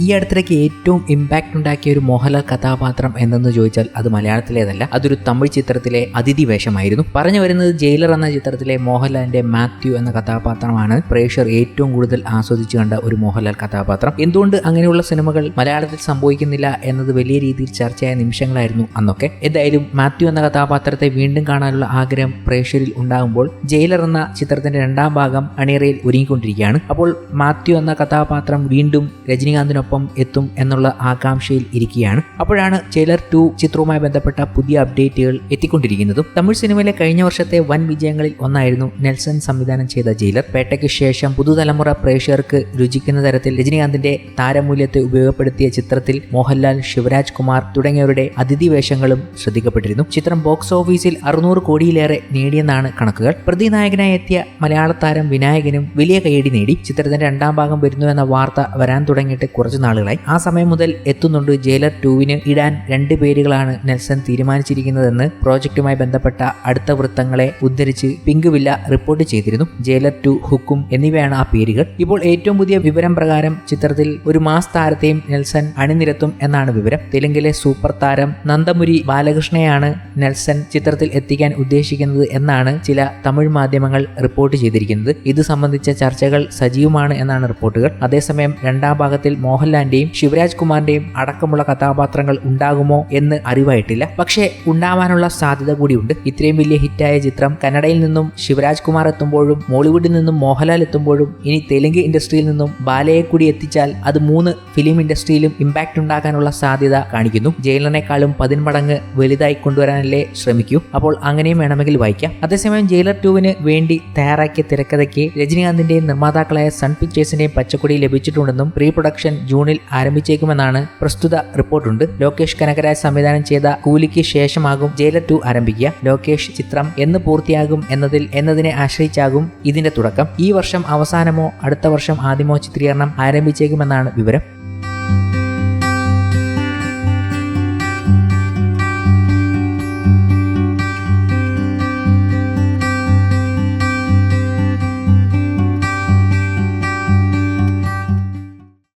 ഈ അടുത്തിടയ്ക്ക് ഏറ്റവും ഇമ്പാക്റ്റ് ഉണ്ടാക്കിയ ഒരു മോഹൻലാൽ കഥാപാത്രം എന്തെന്ന് ചോദിച്ചാൽ അത് മലയാളത്തിലേതല്ല. അതൊരു തമിഴ് ചിത്രത്തിലെ അതിഥി വേഷമായിരുന്നു. പറഞ്ഞു വരുന്നത് ജയിലർ എന്ന ചിത്രത്തിലെ മോഹൻലാലിന്റെ മാത്യു എന്ന കഥാപാത്രമാണ്. പ്രേക്ഷർ ഏറ്റവും കൂടുതൽ ആസ്വദിച്ചു കണ്ട ഒരു മോഹൻലാൽ കഥാപാത്രം. എന്തുകൊണ്ട് അങ്ങനെയുള്ള സിനിമകൾ മലയാളത്തിൽ സംഭവിക്കുന്നില്ല എന്നത് വലിയ രീതിയിൽ ചർച്ചയായ നിമിഷങ്ങളായിരുന്നു അന്നൊക്കെ. എന്തായാലും മാത്യു എന്ന കഥാപാത്രത്തെ വീണ്ടും കാണാനുള്ള ആഗ്രഹം പ്രേക്ഷകരിൽ ഉണ്ടാകുമ്പോൾ ജയിലർ എന്ന ചിത്രത്തിന്റെ രണ്ടാം ഭാഗം അണിയറയിൽ ഒരുങ്ങിക്കൊണ്ടിരിക്കുകയാണ്. അപ്പോൾ മാത്യു എന്ന കഥാപാത്രം വീണ്ടും രജനീകാന്തിനൊപ്പം എത്തും എന്നുള്ള ആകാംക്ഷയിൽ ഇരിക്കുകയാണ്. അപ്പോഴാണ് ജയിലർ ടു ചിത്രവുമായി ബന്ധപ്പെട്ട പുതിയ അപ്ഡേറ്റുകൾ എത്തിക്കൊണ്ടിരിക്കുന്നതും. തമിഴ് സിനിമയിലെ കഴിഞ്ഞ വർഷത്തെ വൻ വിജയങ്ങളിൽ ഒന്നായിരുന്നു നെൽസൺ സംവിധാനം ചെയ്ത ജയിലർ പേട്ടയ്ക്ക് ശേഷം പുതുതലമുറ പ്രേക്ഷകർക്ക് രുചിക്കുന്ന തരത്തിൽ രജനീകാന്തിന്റെ താരമൂല്യത്തെ ഉപയോഗപ്പെടുത്തിയ ചിത്രത്തിൽ മോഹൻലാൽ ശിവരാജ് കുമാർ തുടങ്ങിയവരുടെ അതിഥി വേഷങ്ങളും ശ്രദ്ധിക്കപ്പെട്ടിരുന്നു. ചിത്രം ബോക്സ് ഓഫീസിൽ അറുന്നൂറ് കോടിയിലേറെ നേടിയെന്നാണ് കണക്കുകൾ. പ്രതിനായകനായി എത്തിയ മലയാള താരം വിനായകനും വലിയ കൈയടി നേടി. ചിത്രത്തിന്റെ രണ്ടാം ഭാഗം വരുന്നു എന്ന വാർത്ത വരാൻ തുടങ്ങിയിട്ട് കുറച്ചു നാളുകളായി. ആ സമയം മുതൽ എത്തുന്നുണ്ട് ജയിലർ ടൂവിന് ഇടാൻ രണ്ട് പേരുകളാണ് നെൽസൺ തീരുമാനിച്ചിരിക്കുന്നതെന്ന് പ്രോജക്റ്റുമായി ബന്ധപ്പെട്ട അടുത്ത വൃത്തങ്ങളെ ഉദ്ധരിച്ച് പിങ്ക് വില്ല റിപ്പോർട്ട് ചെയ്തിരുന്നു. ജയിലർ ടു ഹുക്കും എന്നിവയാണ് ആ പേരുകൾ. ഇപ്പോൾ ഏറ്റവും പുതിയ വിവരം പ്രകാരം ചിത്രത്തിൽ ഒരു മാസ് താരത്തെയും നെൽസൺ അണിനിരത്തും എന്നാണ് വിവരം. തെലുങ്കിലെ സൂപ്പർ താരം നന്ദമുരി ബാലകൃഷ്ണയാണ് നെൽസൺ ചിത്രത്തിൽ എത്തിക്കാൻ ഉദ്ദേശിക്കുന്നത് എന്നാണ് ചില തമിഴ് മാധ്യമങ്ങൾ റിപ്പോർട്ട് ചെയ്തിരിക്കുന്നത്. ഇത് സംബന്ധിച്ച ചർച്ചകൾ സജീവമാണ് എന്നാണ് റിപ്പോർട്ടുകൾ. അതേസമയം രണ്ടാം ഭാഗത്തിൽ മോഹൻലാലിന്റെയും ശിവരാജ് കുമാറിന്റെയും അടക്കമുള്ള കഥാപാത്രങ്ങൾ ഉണ്ടാകുമോ എന്ന് അറിവായിട്ടില്ല. പക്ഷേ ഉണ്ടാവാനുള്ള സാധ്യത കൂടിയുണ്ട്. ഇത്രയും വലിയ ഹിറ്റായ ചിത്രം കന്നഡയിൽ നിന്നും ശിവരാജ് കുമാർ എത്തുമ്പോഴും മോളിവുഡിൽ നിന്നും മോഹൻലാൽ എത്തുമ്പോഴും ഇനി തെലുങ്ക് ഇൻഡസ്ട്രിയിൽ നിന്നും ബാലയെ കൂടി എത്തിച്ചാൽ അത് മൂന്ന് ഫിലിം ഇൻഡസ്ട്രിയിലും ഇമ്പാക്റ്റ് ഉണ്ടാക്കാനുള്ള സാധ്യത കാണിക്കുന്നു. ജയിലറിനേക്കാളും പതിന്മടങ്ങ് വലുതായി കൊണ്ടുവരാനല്ലേ ശ്രമിക്കൂ. അപ്പോൾ അങ്ങനെയും വേണമെങ്കിൽ വായിക്കാം. അതേസമയം ജയിലർ ടൂവിന് വേണ്ടി തയ്യാറാക്കിയ തിരക്കഥയ്ക്ക് രജനീകാന്തിന്റെയും നിർമ്മാതാക്കളായ സൺ പിക്ചേഴ്സിന്റെയും പച്ചക്കൊടി ലഭിച്ചിട്ടുണ്ടെന്നും പ്രീ പ്രൊഡക്ഷൻ ജൂണിൽ ആരംഭിച്ചേക്കുമെന്നാണ് പ്രസ്തുത റിപ്പോർട്ടുണ്ട്. ലോകേഷ് കനകരാജ് സംവിധാനം ചെയ്ത കൂലിക്ക് ശേഷമാകും ജയിലർ ടു ആരംഭിക്കുക. ലോകേഷ് ചിത്രം എന്ന് പൂർത്തിയാകും എന്നതിൽ എന്നതിനെ ആശ്രയിച്ചാകും ഇതിന്റെ തുടക്കം. ഈ വർഷം അവസാനമോ അടുത്ത വർഷം ആദ്യമോ ചിത്രീകരണം ആരംഭിച്ചേക്കുമെന്നാണ് വിവരം.